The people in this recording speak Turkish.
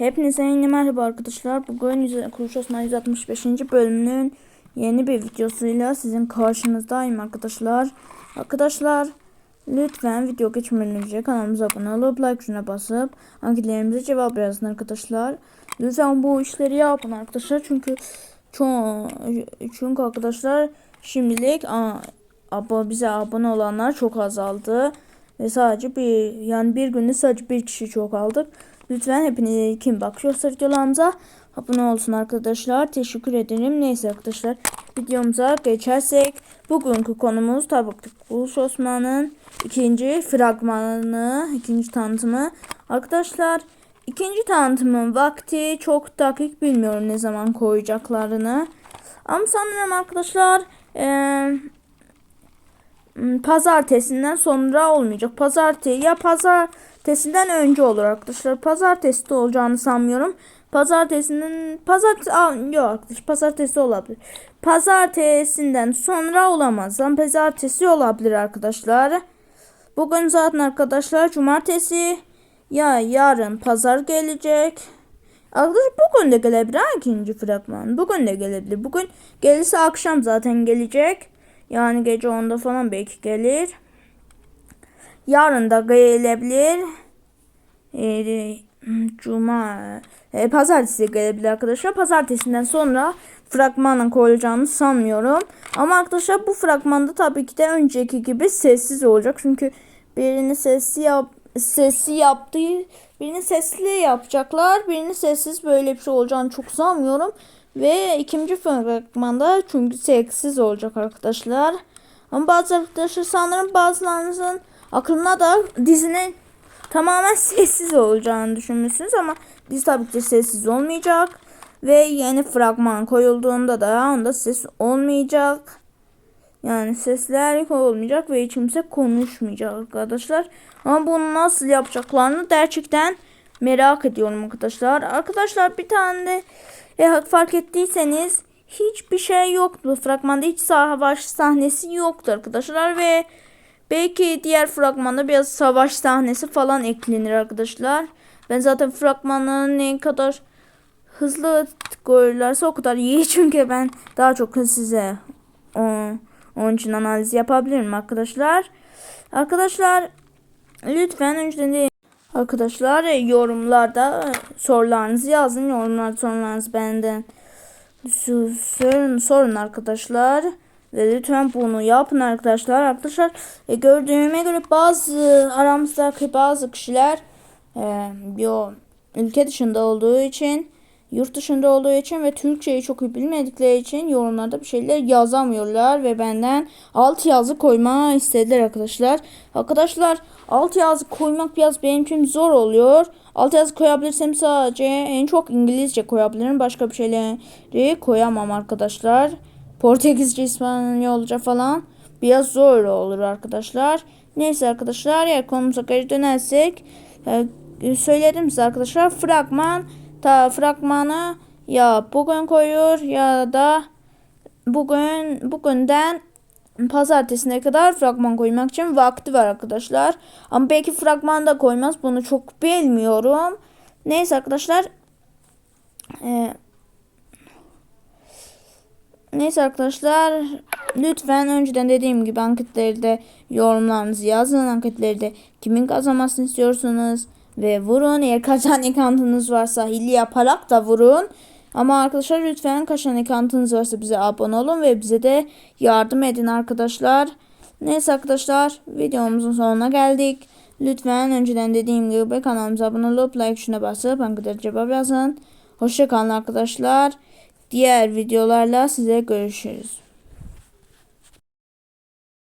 Hepinize yeni merhaba arkadaşlar. Bugün Kuruş Osman 165. bölümünün yeni bir videosuyla sizin karşınızdayım arkadaşlar. Arkadaşlar lütfen video geçmeden önce kanalımıza abone olup like tuşuna basıp anketlerimize cevap yazın arkadaşlar. Lütfen bu işleri yapın arkadaşlar çünkü çoğu çünkü arkadaşlar şimdilik a, abo, bize abone olanlar çok azaldı. Ve sadece bir yani bir günde sadece bir kişi çok aldık. Lütfen hepiniz kim bakıyorsa videolarımıza abone olsun arkadaşlar. Teşekkür ederim. Neyse arkadaşlar videomuza geçersek bugünkü konumuz tabii ki Uluş Osman'ın ikinci fragmanını, ikinci tanıtımı. Arkadaşlar ikinci tanıtımın vakti çok dakik bilmiyorum ne zaman koyacaklarını. Ama sanırım arkadaşlar eee Hmm, pazartesinden sonra olmayacak. Pazartesi ya pazartesinden önce olur arkadaşlar. Pazartesi olacağını sanmıyorum. Pazartesinin pazartesi Aa, yok arkadaş pazartesi olabilir. Pazartesinden sonra olamaz. Ama pazartesi olabilir arkadaşlar. Bugün zaten arkadaşlar cumartesi ya yarın pazar gelecek. Arkadaşlar bugün de gelebilir ha ikinci fragman. Bugün de gelebilir. Bugün gelirse akşam zaten gelecek. Yani gece 10'da falan belki gelir. Yarın da gelebilir. Ee, Cuma, e, pazartesi gelebilir arkadaşlar. Pazartesinden sonra fragmanın koyulacağını sanmıyorum. Ama arkadaşlar bu fragmanda tabii ki de önceki gibi sessiz olacak. Çünkü birini sesli yap sesli yaptığı birini sesli yapacaklar. Birini sessiz böyle bir şey olacağını çok sanmıyorum. Ve ikinci fragmanda çünkü sessiz olacak arkadaşlar. Ama bazı arkadaşlar sanırım bazılarınızın aklına da dizinin tamamen sessiz olacağını düşünmüşsünüz ama dizi tabii ki sessiz olmayacak. Ve yeni fragman koyulduğunda da onda ses olmayacak. Yani sesler olmayacak ve hiç kimse konuşmayacak arkadaşlar. Ama bunu nasıl yapacaklarını gerçekten merak ediyorum arkadaşlar. Arkadaşlar bir tane de e, fark ettiyseniz hiçbir şey yoktu. Fragmanda hiç savaş sahnesi yoktu arkadaşlar ve belki diğer fragmanda biraz savaş sahnesi falan eklenir arkadaşlar. Ben zaten fragmanın ne kadar hızlı görürlerse o kadar iyi çünkü ben daha çok size onun için analiz yapabilirim arkadaşlar. Arkadaşlar lütfen önceden de Arkadaşlar yorumlarda sorularınızı yazın. Yorumlarda sorularınızı benden sorun, sorun arkadaşlar. Ve lütfen bunu yapın arkadaşlar. Arkadaşlar e, gördüğüme göre bazı aramızdaki bazı kişiler e, yo, ülke dışında olduğu için yurt dışında olduğu için ve Türkçeyi çok iyi bilmedikleri için yorumlarda bir şeyler yazamıyorlar ve benden alt yazı koyma istediler arkadaşlar. Arkadaşlar alt yazı koymak biraz benim için zor oluyor. Alt yazı koyabilirsem sadece en çok İngilizce koyabilirim. Başka bir şeyleri koyamam arkadaşlar. Portekizce, İspanyolca falan biraz zor olur arkadaşlar. Neyse arkadaşlar eğer konumuza geri dönersek e, söyledim size arkadaşlar fragman ta fragmanı ya bugün koyuyor ya da bugün bugünden pazartesine kadar fragman koymak için vakti var arkadaşlar. Ama belki fragman da koymaz. Bunu çok bilmiyorum. Neyse arkadaşlar. Ee, neyse arkadaşlar. Lütfen önceden dediğim gibi anketlerde yorumlarınızı yazın. Anketlerde kimin kazanmasını istiyorsunuz? Ve vurun. Eğer kaçan ekantınız varsa hile yaparak da vurun. Ama arkadaşlar lütfen kaçan ekantınız varsa bize abone olun ve bize de yardım edin arkadaşlar. Neyse arkadaşlar videomuzun sonuna geldik. Lütfen önceden dediğim gibi kanalımıza abone olup like şuna basıp anketlere cevap yazın. Hoşçakalın arkadaşlar. Diğer videolarla size görüşürüz.